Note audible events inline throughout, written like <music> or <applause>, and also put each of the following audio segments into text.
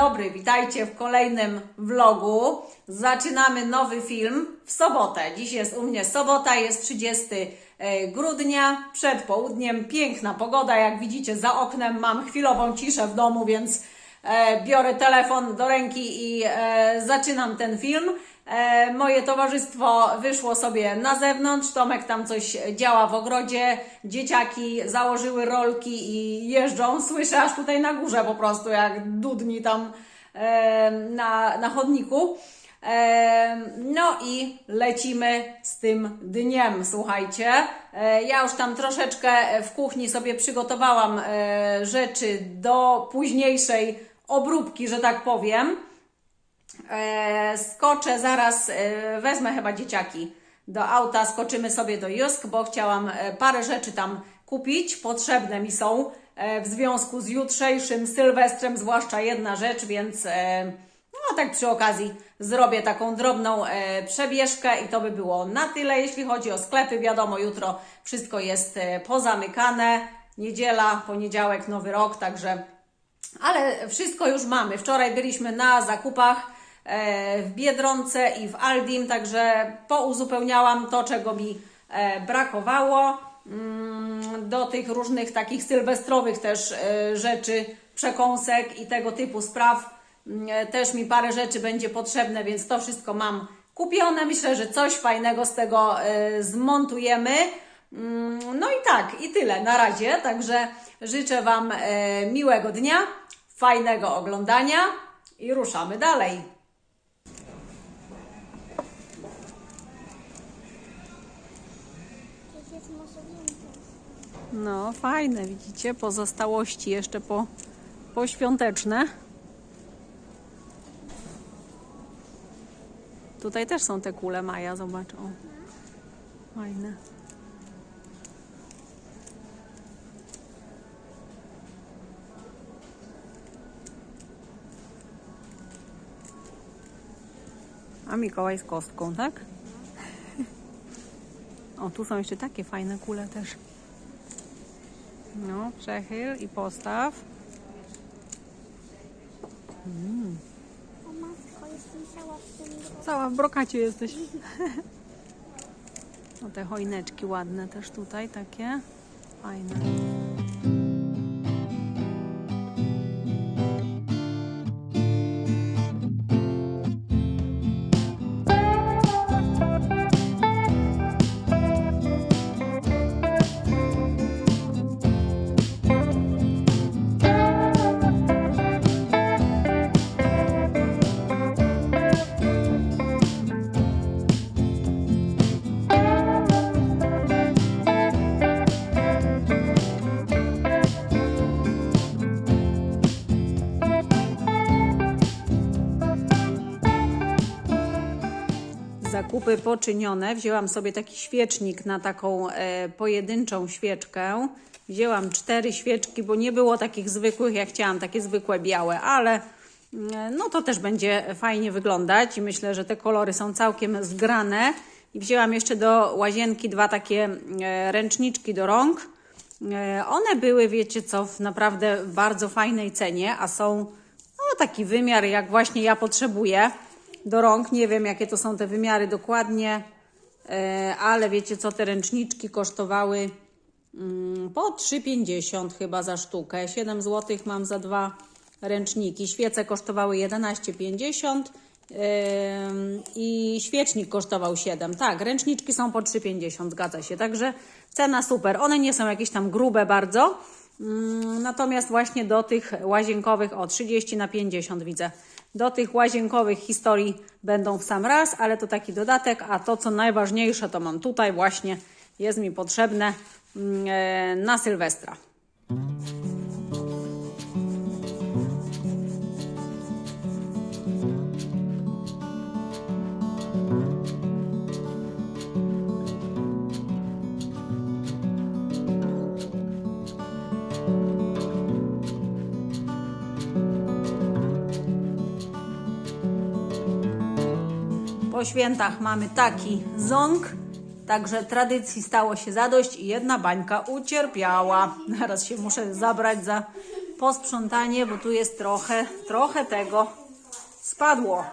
dobry, witajcie w kolejnym vlogu. Zaczynamy nowy film w sobotę. Dziś jest u mnie sobota, jest 30 e, grudnia, przed południem, piękna pogoda. Jak widzicie za oknem mam chwilową ciszę w domu, więc e, biorę telefon do ręki i e, zaczynam ten film. E, moje towarzystwo wyszło sobie na zewnątrz, Tomek tam coś działa w ogrodzie, dzieciaki założyły rolki i jeżdżą, słyszę aż tutaj na górze po prostu jak dudni tam e, na, na chodniku. E, No i lecimy z tym dniem, słuchajcie. Ja już tam troszeczkę w kuchni sobie przygotowałam rzeczy do późniejszej obróbki, że tak powiem. E, skoczę zaraz, e, wezmę chyba dzieciaki do auta, skoczymy sobie do Jusk, bo chciałam e, parę rzeczy tam kupić, potrzebne mi są w związku z jutrzejszym Sylwestrem, zwłaszcza jedna rzecz, więc no tak przy okazji zrobię taką drobną przebieżkę i to by było na tyle, jeśli chodzi o sklepy. Wiadomo, jutro wszystko jest pozamykane, niedziela, poniedziałek, nowy rok, także ale wszystko już mamy. Wczoraj byliśmy na zakupach w Biedronce i w Aldim, także pouzupełniałam to, czego mi e, brakowało. Mm, Do tych różnych takich sylwestrowych też e, rzeczy, przekąsek i tego typu spraw mm, też mi parę rzeczy będzie potrzebne, więc to wszystko mam kupione. Myślę, że coś fajnego z tego e, zmontujemy. Mm, No i tak, i tyle na razie. Także życzę Wam e, miłego dnia, fajnego oglądania i ruszamy dalej. No, fajne, widzicie, pozostałości jeszcze po, poświąteczne. Tutaj też są te kule Maja, zobacz. O. Fajne. A Mikołaj z kostką, tak? <laughs> O, tu są jeszcze takie fajne kule też. No, przechyl i postaw. O matko, jestem cała w tym gronie. Cała w brokacie jesteś. <laughs> No te choineczki ładne też tutaj, takie. Fajne. Zakupy poczynione. Wzięłam sobie taki świecznik na taką e, pojedynczą świeczkę. Wzięłam cztery świeczki, bo nie było takich zwykłych, jak chciałam, takie zwykłe białe, ale mm, no to też będzie fajnie wyglądać i myślę, że te kolory są całkiem zgrane. I wzięłam jeszcze do łazienki dwa takie e, ręczniczki do rąk. E, One były, wiecie co, w naprawdę bardzo fajnej cenie, a są no, taki wymiar, jak właśnie ja potrzebuję do rąk. Nie wiem, jakie to są te wymiary dokładnie, e, ale wiecie co, te ręczniczki kosztowały mm, po 3,50 chyba za sztukę. 7 zł mam za dwa ręczniki. Świece kosztowały 11,50 ym, i świecznik kosztował 7. Tak, ręczniczki są po 3,50, zgadza się. Także cena super. One nie są jakieś tam grube bardzo. Mm, Natomiast właśnie do tych łazienkowych, o 30 na 50 widzę, do tych łazienkowych historii będą w sam raz, ale to taki dodatek, a to co najważniejsze to mam tutaj właśnie, jest mi potrzebne mm, e, na Sylwestra. Po świętach mamy taki ząg, także tradycji stało się zadość i jedna bańka ucierpiała. Teraz się muszę zabrać za posprzątanie, bo tu jest trochę, trochę tego spadło.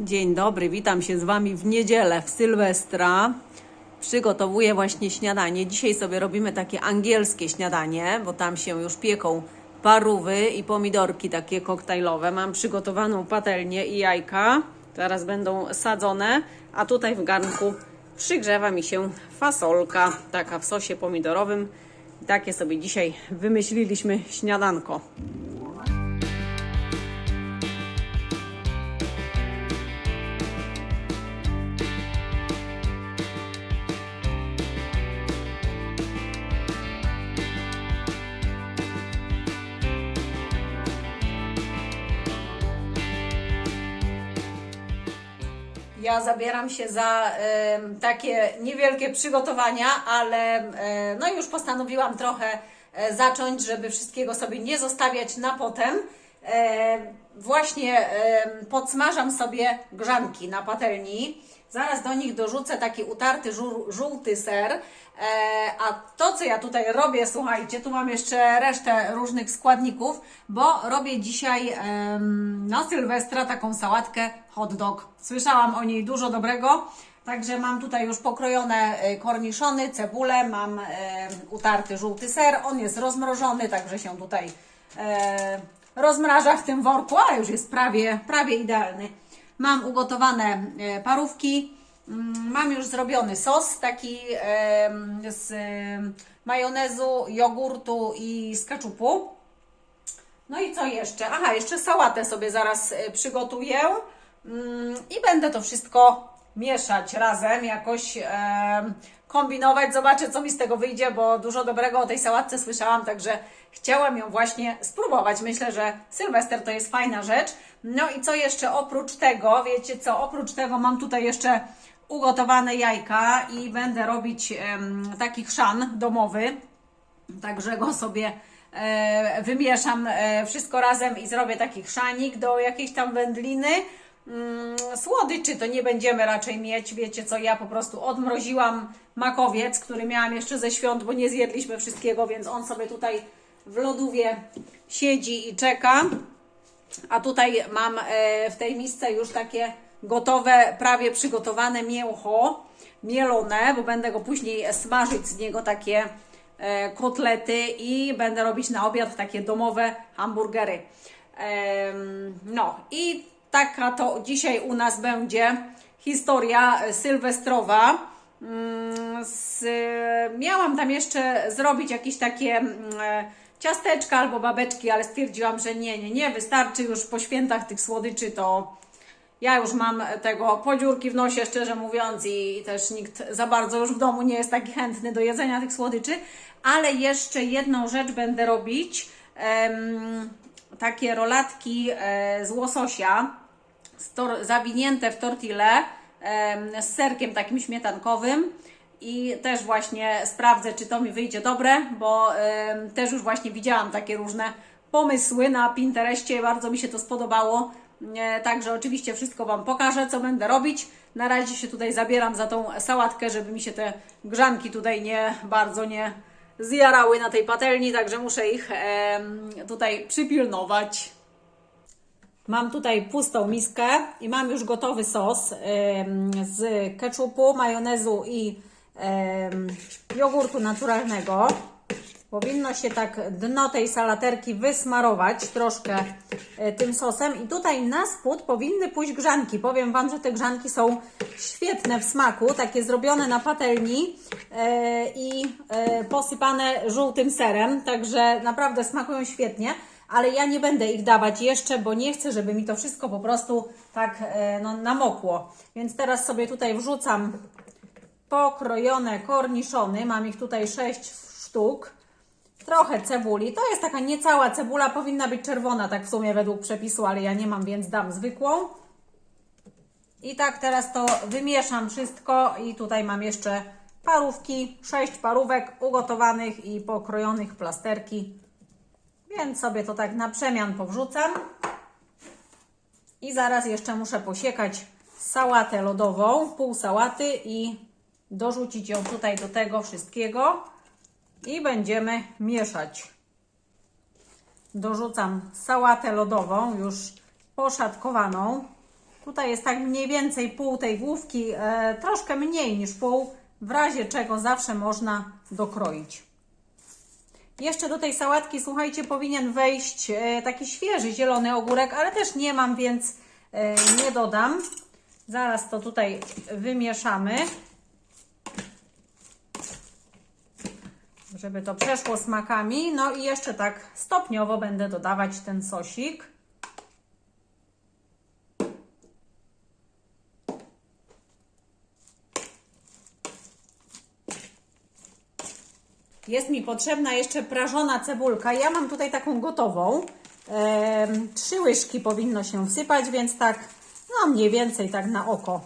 Dzień dobry, witam się z Wami w niedzielę, w Sylwestra. Przygotowuję właśnie śniadanie. Dzisiaj sobie robimy takie angielskie śniadanie, bo tam się już pieką parówy i pomidorki takie koktajlowe. Mam przygotowaną patelnię i jajka. Zaraz będą sadzone, a tutaj w garnku przygrzewa mi się fasolka, taka w sosie pomidorowym. Takie sobie dzisiaj wymyśliliśmy śniadanko. Ja zabieram się za takie niewielkie przygotowania, ale e, no już postanowiłam trochę e, zacząć, żeby wszystkiego sobie nie zostawiać na potem. E, właśnie podsmażam sobie grzanki na patelni. Zaraz do nich dorzucę taki utarty żół- żółty ser. E, a to, co ja tutaj robię, słuchajcie, tu mam jeszcze resztę różnych składników, bo robię dzisiaj na Sylwestra taką sałatkę hot dog. Słyszałam o niej dużo dobrego. Także mam tutaj już pokrojone e, korniszony, cebulę, mam utarty żółty ser. On jest rozmrożony, także się tutaj e, rozmraża w tym worku, ale już jest prawie, prawie idealny. Mam ugotowane e, parówki. Mm, Mam już zrobiony sos taki z majonezu, jogurtu i z kaczupu. No i co jeszcze? Aha, jeszcze sałatę sobie zaraz e, przygotuję mm, i będę to wszystko mieszać razem, jakoś kombinować. Zobaczę, co mi z tego wyjdzie, bo dużo dobrego o tej sałatce słyszałam, także chciałam ją właśnie spróbować. Myślę, że Sylwester to jest fajna rzecz. No i co jeszcze oprócz tego, wiecie co, oprócz tego mam tutaj jeszcze ugotowane jajka i będę robić em, taki chrzan domowy. Także go sobie e, wymieszam e, wszystko razem i zrobię taki chrzanik do jakiejś tam wędliny. Mm, słodyczy to nie będziemy raczej mieć. Wiecie co, ja po prostu odmroziłam makowiec, który miałam jeszcze ze świąt, bo nie zjedliśmy wszystkiego, więc on sobie tutaj w lodówie siedzi i czeka. A tutaj mam e, w tej misce już takie gotowe, prawie przygotowane mięcho, mielone, bo będę go później smażyć z niego takie e, kotlety i będę robić na obiad takie domowe hamburgery. No i taka to dzisiaj u nas będzie historia e, sylwestrowa. Mm, Z, miałam tam jeszcze zrobić jakieś takie mm, e, ciasteczka albo babeczki, ale stwierdziłam, że nie, nie, nie, wystarczy już po świętach tych słodyczy, to ja już mam tego podziurki w nosie, szczerze mówiąc, i też nikt za bardzo już w domu nie jest taki chętny do jedzenia tych słodyczy, ale jeszcze jedną rzecz będę robić, takie rolatki e, z łososia, zawinięte w tortille z serkiem takim śmietankowym i też właśnie sprawdzę, czy to mi wyjdzie dobre, bo też już właśnie widziałam takie różne pomysły na Pinterestie, bardzo mi się to spodobało. E, Także oczywiście wszystko Wam pokażę, co będę robić. Na razie się tutaj zabieram za tą sałatkę, żeby mi się te grzanki tutaj nie bardzo nie zjarały na tej patelni, także muszę ich tutaj przypilnować. Mam tutaj pustą miskę i mam już gotowy sos z ketchupu, majonezu i jogurtu naturalnego. Powinno się tak dno tej salaterki wysmarować troszkę e, tym sosem i tutaj na spód powinny pójść grzanki. Powiem Wam, że te grzanki są świetne w smaku, takie zrobione na patelni e, i e, posypane żółtym serem, także naprawdę smakują świetnie ale ja nie będę ich dawać jeszcze, bo nie chcę, żeby mi to wszystko po prostu tak no, namokło. Więc teraz sobie tutaj wrzucam pokrojone korniszony. Mam ich tutaj 6 sztuk. Trochę cebuli. To jest taka niecała cebula, powinna być czerwona, tak w sumie według przepisu, ale ja nie mam, więc dam zwykłą. I tak teraz to wymieszam wszystko i tutaj mam jeszcze parówki, 6 parówek ugotowanych i pokrojonych plasterki. Więc sobie to tak na przemian powrzucam. I zaraz jeszcze muszę posiekać sałatę lodową, pół sałaty i dorzucić ją tutaj do tego wszystkiego i będziemy mieszać. Dorzucam sałatę lodową, już poszatkowaną. Tutaj jest tak mniej więcej pół tej główki, e, troszkę mniej niż pół, w razie czego zawsze można dokroić. Jeszcze do tej sałatki, słuchajcie, powinien wejść e, taki świeży zielony ogórek, ale też nie mam, więc e, nie dodam. Zaraz to tutaj wymieszamy, żeby to przeszło smakami. No i jeszcze tak stopniowo będę dodawać ten sosik. Jest mi potrzebna jeszcze prażona cebulka. Ja mam tutaj taką gotową. Trzy łyżki powinno się wsypać, więc tak, no mniej więcej tak na oko.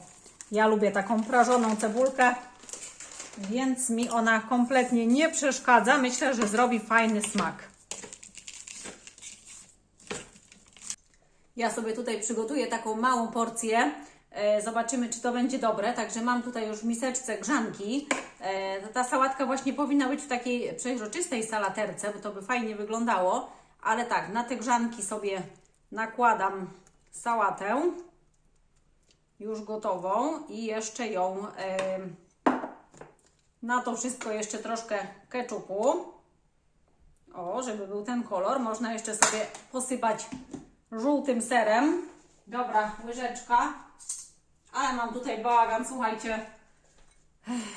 Ja lubię taką prażoną cebulkę, więc mi ona kompletnie nie przeszkadza. Myślę, że zrobi fajny smak. Ja sobie tutaj przygotuję taką małą porcję. E, Zobaczymy, czy to będzie dobre. Także mam tutaj już w miseczce grzanki. E, Ta sałatka właśnie powinna być w takiej przeźroczystej salaterce, bo to by fajnie wyglądało. Ale tak, na te grzanki sobie nakładam sałatę. Już gotową i jeszcze ją na to wszystko jeszcze troszkę keczupu. O, żeby był ten kolor. Można jeszcze sobie posypać żółtym serem. Dobra, łyżeczka. Ale mam tutaj bałagan, słuchajcie,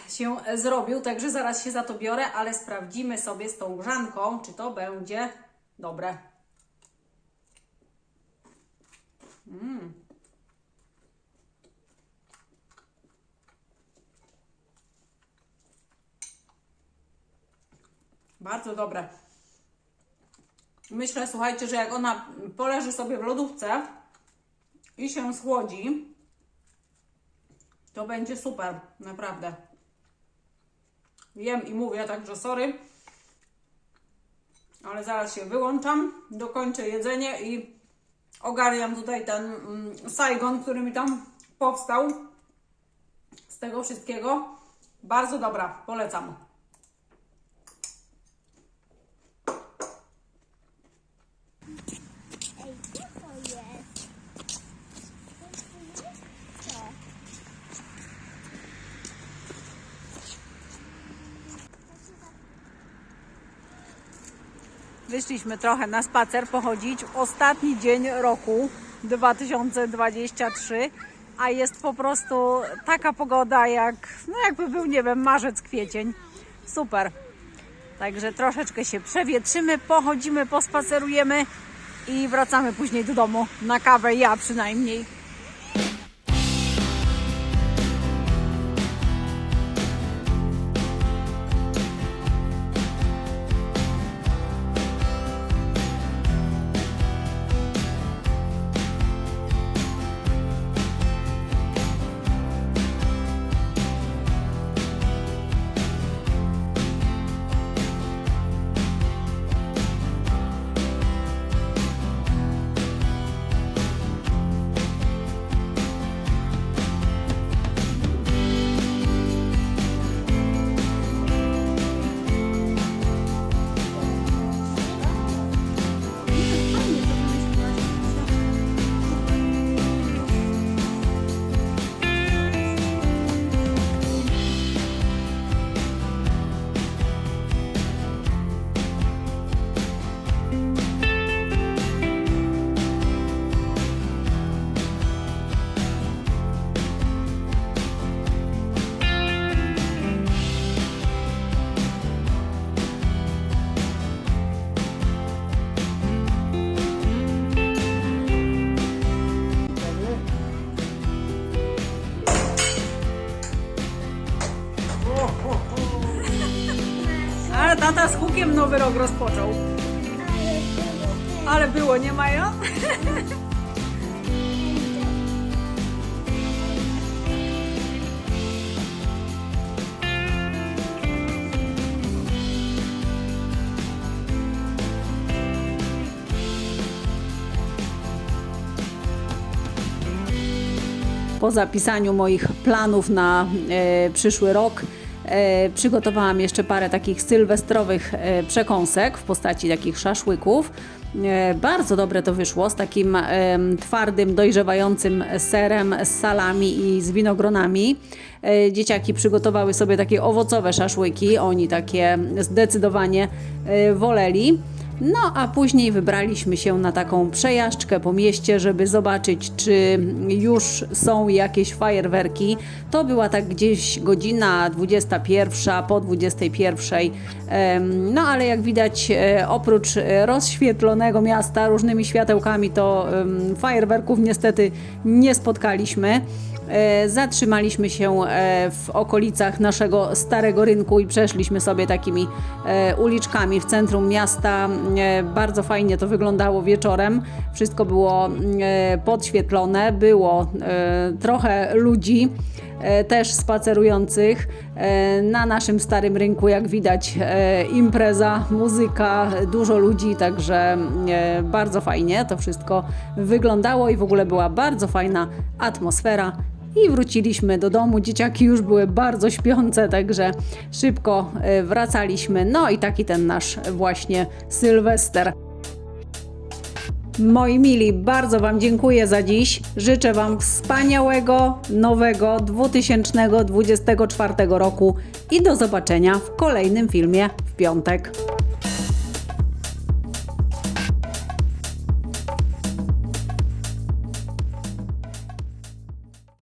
się zrobił, także zaraz się za to biorę, ale sprawdzimy sobie z tą grzanką, czy to będzie dobre. Bardzo dobre. Myślę, słuchajcie, że jak ona poleży sobie w lodówce i się schłodzi, to będzie super, naprawdę. Jem i mówię, także sorry. Ale zaraz się wyłączam, dokończę jedzenie i ogarniam tutaj ten mm, Saigon, który mi tam powstał z tego wszystkiego. Bardzo dobra, polecam. Ej, co to jest? Co? Wyszliśmy trochę na spacer pochodzić w ostatni dzień roku 2023, a jest po prostu taka pogoda jak, no jakby był, nie wiem, marzec, kwiecień. Super. Także troszeczkę się przewietrzymy, pochodzimy, pospacerujemy i wracamy później do domu na kawę, ja przynajmniej. Nowy rok rozpoczął. Ale było, nie mają? Po zapisaniu moich planów na e, przyszły rok przygotowałam jeszcze parę takich sylwestrowych e, przekąsek w postaci takich szaszłyków. E, bardzo dobre to wyszło z takim twardym, dojrzewającym serem, z salami i z winogronami. E, dzieciaki przygotowały sobie takie owocowe szaszłyki, oni takie zdecydowanie e, woleli. No a później wybraliśmy się na taką przejażdżkę po mieście, żeby zobaczyć, czy już są jakieś fajerwerki. To była tak gdzieś godzina 21 po 21. Em, No ale jak widać, e, oprócz rozświetlonego miasta różnymi światełkami, to fajerwerków niestety nie spotkaliśmy. E, Zatrzymaliśmy się e, w okolicach naszego starego rynku i przeszliśmy sobie takimi e, uliczkami w centrum miasta. Bardzo fajnie to wyglądało wieczorem. Wszystko było e, podświetlone, było trochę ludzi też spacerujących e, na naszym starym rynku, jak widać e, impreza, muzyka, dużo ludzi, także e, bardzo fajnie to wszystko wyglądało i w ogóle była bardzo fajna atmosfera. I wróciliśmy do domu. Dzieciaki już były bardzo śpiące, także szybko e, wracaliśmy. No i taki ten nasz właśnie Sylwester. Moi mili, bardzo Wam dziękuję za dziś. Życzę Wam wspaniałego, nowego 2024 roku i do zobaczenia w kolejnym filmie w piątek.